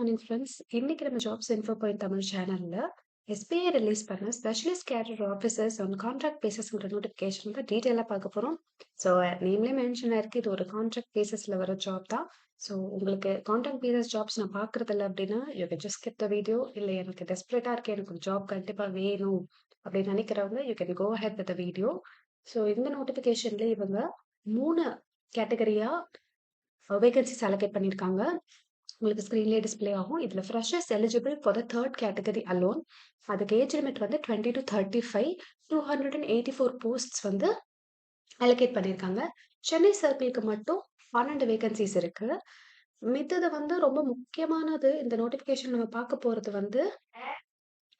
Morning friends. இன்னைக்கு நம்ம jobs info point Tamil சேனல்ல எஸ்பிஐ ரிலீஸ் பண்ண specialist career officers on contract பேசஸ்ங்கிற notification தான் டீட்டெயிலாக பார்க்க போகிறோம். ஸோ நேம்லேயே மென்ஷன் ஆயிருக்கு இது ஒரு கான்ட்ராக்ட் பேசஸில் வர ஜாப் தான். ஸோ உங்களுக்கு கான்ட்ராக்ட் பேசஸ் ஜாப்ஸ் நான் பார்க்குறதில்ல அப்படின்னா you can just skip the video இல்லை எனக்கு டெஸ்பரேட்டாக இருக்கு எனக்கு ஒரு ஜாப் கண்டிப்பாக வேணும் அப்படின்னு நினைக்கிறவங்க you can go ahead with the video. So இந்த நோட்டிஃபிகேஷன்ல இவங்க மூணு கேட்டகரியாக வேகன்சிஸ் அலோகேட் பண்ணியிருக்காங்க. உங்களுக்கு ஸ்க்ரீன்லேயே டிஸ்ப்ளே ஆகும். இதில் freshers eligible for the third category alone. அதுக்கு ஏஜ் லிமிட் வந்து 20 டு 35 284 போஸ்ட்ஸ் வந்து அலோகேட் பண்ணியிருக்காங்க. சென்னை சர்க்கிளுக்கு மட்டும் 12 வேகன்சிஸ் இருக்கு. மித்தது வந்து ரொம்ப முக்கியமானது இந்த நோட்டிஃபிகேஷன் நம்ம பார்க்க போறது வந்து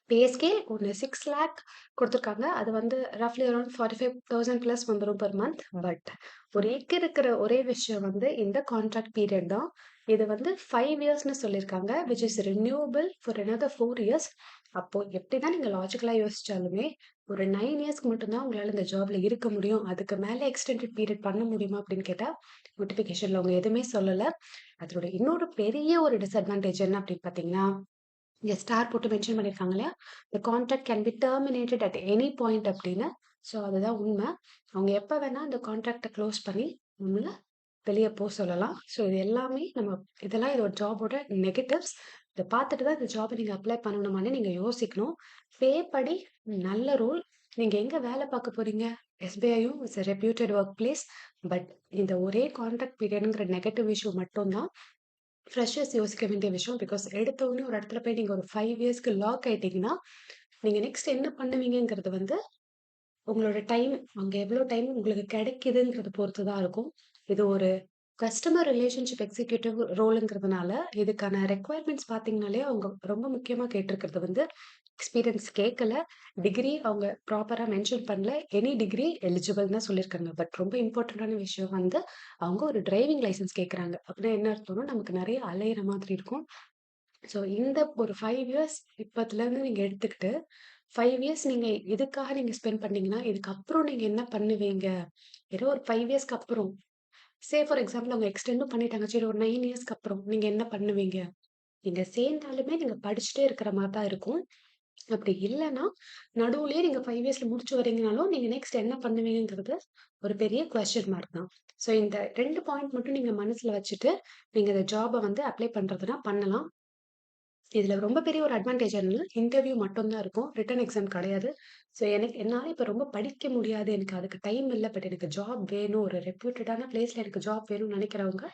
பே ஸ்கேல் ஒண்ணு 6 லேக் கொடுத்துருக்காங்க அது வந்து ரஃப்லி around forty five thousand plus வந்துடும் பர் மந்த். பட் ஒரு ஏக்கர் இருக்கிற ஒரே விஷயம் வந்து இந்த கான்ட்ராக்ட் பீரியட் தான். இது வந்து ஃபைவ் இயர்ஸ்னு சொல்லியிருக்காங்க. Which is renewable for another four years. அப்போ எப்படிதான் நீங்கள் லாஜிக்கலாக யோசிச்சாலுமே ஒரு நைன் இயர்ஸ்க்கு மட்டும்தான் உங்களால் இந்த ஜாப்ல இருக்க முடியும். அதுக்கு மேலே எக்ஸ்டெண்டட் பீரியட் பண்ண முடியுமா அப்படின்னு கேட்டால் நோட்டிஃபிகேஷன்ல அவங்க எதுவுமே சொல்லலை அதோட இன்னொரு பெரிய ஒரு டிஸ்அட்வான்டேஜ் என்ன அப்படின்னு பார்த்தீங்கன்னா, இங்கே ஸ்டார் போட்டு மென்ஷன் பண்ணியிருக்காங்க இல்லையா? The contract can be terminated at any point அப்படின்னு. ஸோ அதுதான் உண்மை. அவங்க எப்போ வேணால் அந்த கான்ட்ராக்டை க்ளோஸ் பண்ணி உண்மையில வெளியே போக சொல்லலாம். ஸோ இது எல்லாமே நம்ம இதெல்லாம் இதோட ஜாபோட நெகட்டிவ்ஸ். இதை பார்த்துட்டு தான் இந்த ஜாபை நீங்கள் அப்ளை பண்ணணுமான்னு நீங்கள் யோசிக்கணும். பே படி நல்ல ரூல் நீங்கள் எங்கே வேலை பார்க்க போகிறீங்க எஸ்பிஐயும் it's a reputed work place. But இந்த ஒரே கான்ட்ராக்ட் பீரியடுங்கிற நெகட்டிவ் இஷ்யூ மட்டும்தான் ஃப்ரெஷர்ஸ் யோசிக்க வேண்டிய விஷயம். பிகாஸ் எடுத்தவொடனே ஒரு இடத்துல போய் நீங்கள் ஒரு ஃபைவ் இயர்ஸ்க்கு லாக் ஆயிட்டீங்கன்னா, நீங்கள் நெக்ஸ்ட் என்ன பண்ணுவீங்கங்கிறது வந்து உங்களோட டைம் அங்கே எவ்வளோ டைம் உங்களுக்கு கிடைக்குதுங்கிறத பொறுத்து தான் இருக்கும். இது ஒரு கஸ்டமர் ரிலேஷன்ஷிப் எக்ஸிக்யூட்டிவ் ரோலுங்கிறதுனால இதுக்கான ரெக்வயர்மெண்ட்ஸ் பார்த்தீங்கனாலே அவங்க ரொம்ப முக்கியமாக கேட்டிருக்கிறது வந்து எக்ஸ்பீரியன்ஸ் கேட்கல. டிகிரி அவங்க ப்ராப்பராக மென்ஷன் பண்ணல. எனி டிகிரி எலிஜிபிள் தான் சொல்லியிருக்காங்க. பட் ரொம்ப இம்பார்ட்டண்ட்டான விஷயம் வந்து அவங்க ஒரு டிரைவிங் லைசென்ஸ் கேட்குறாங்க. அப்படின்னா என்ன அர்த்தம்னா நமக்கு நிறைய அலையிற மாதிரி இருக்கும். ஸோ இந்த ஒரு ஃபைவ் இயர்ஸ் இப்போத்துலேருந்து நீங்கள் எடுத்துக்கிட்டு ஃபைவ் இயர்ஸ் நீங்கள் இதுக்காக நீங்கள் ஸ்பெண்ட் பண்ணீங்கன்னா, இதுக்கப்புறம் நீங்கள் என்ன பண்ணுவீங்க? ஏதோ ஒரு ஃபைவ் இயர்ஸ்க்கு அப்புறம் சே ஃபார் எக்ஸாம்பிள் அவங்க எக்ஸ்டெண்டும் பண்ணிட்டாங்க. சரி ஒரு நைன் இயர்ஸ்க்கு அப்புறம் நீங்கள் என்ன பண்ணுவீங்க? நீங்கள் சேர்ந்தாலுமே நீங்கள் படிச்சுட்டே இருக்கிற மாதிரி தான் இருக்கும். அப்படி இல்லைன்னா நடுவுலயே நீங்க ஃபைவ் இயர்ஸ்ல முடிச்சு வரீங்கனாலும், நீங்க நெக்ஸ்ட் என்ன பண்ணுவீங்கங்கிறது ஒரு பெரிய கொஸ்டின் மார்க் தான். ஸோ இந்த ரெண்டு பாயிண்ட் மட்டும் நீங்க மனசுல வச்சுட்டு, நீங்க இந்த ஜாபை வந்து அப்ளை பண்றதுனா பண்ணலாம். இதில் ரொம்ப பெரிய ஒரு அட்வான்டேஜ் என்னன்னா, இன்டர்வியூ மட்டும்தான் இருக்கும். ரிட்டன் எக்ஸாம் கிடையாது. ஸோ எனக்கு என்னால் இப்போ ரொம்ப படிக்க முடியாது. எனக்கு அதுக்கு டைம் இல்லை பட் எனக்கு ஜாப் வேணும். ஒரு ரெப்யூட்டடான பிளேஸில் எனக்கு ஜாப் வேணும்னு நினைக்கிறவங்க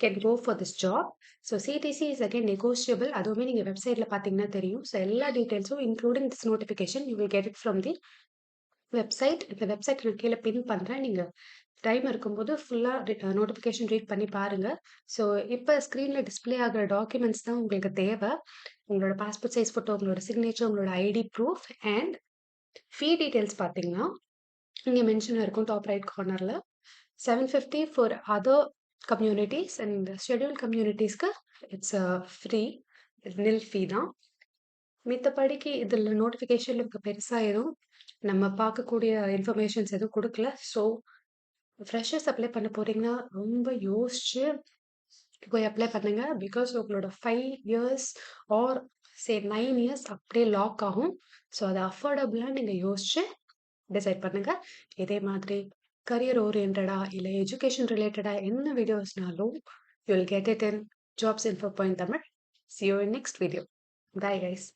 can go for this job. So CTC is again negotiable. அதுவுமே நீங்கள் வெப்சைட்டில் பார்த்தீங்கன்னா தெரியும். ஸோ எல்லா டீட்டெயில்ஸும் including this notification you will get it from the website. இந்த வெப்சைட் நான் கீழே பின் பண்ணுறேன் நீங்கள் டைம் இருக்கும்போது ஃபுல்லாக நோட்டிஃபிகேஷன் ரீட் பண்ணி பாருங்கள் ஸோ இப்போ ஸ்க்ரீனில் டிஸ்ப்ளே ஆகிற டாக்குமெண்ட்ஸ் தான் உங்களுக்கு தேவை உங்களோட பாஸ்போர்ட் சைஸ் ஃபோட்டோ, உங்களோட சிக்னேச்சர், உங்களோட ID proof and fee details பார்த்தீங்கன்னா, இங்கே மென்ஷன் இருக்கும் டாப் ரைட் கார்னரில் seven fifty for other communities and schedule கம்யூனிட்டீஸ்க்கு it's a free. Nil fee தான். மித்தபடிக்கு இதில் நோட்டிஃபிகேஷன் இப்போ பெருசாகிடும் எதுவும் நம்ம பார்க்கக்கூடிய இன்ஃபர்மேஷன்ஸ் எதுவும் கொடுக்கல ஸோ ஃப்ரெஷர்ஸ் அப்ளை பண்ண போறீங்கன்னா, ரொம்ப யோசிச்சு போய் அப்ளை பண்ணுங்க. பிகாஸ் உங்களோட five years or say nine years அப்படியே லாக் ஆகும். ஸோ அது அஃபோர்டபுளாக நீங்கள் யோசிச்சு டிசைட் பண்ணுங்க. இதே மாதிரி கரியர் ஓரியன்டடா இல்லை எஜுகேஷன் ரிலேட்டடா என்ன வீடியோஸ்னாலும் you will get it in jobs info point Tamil. See you in next video. Bye guys.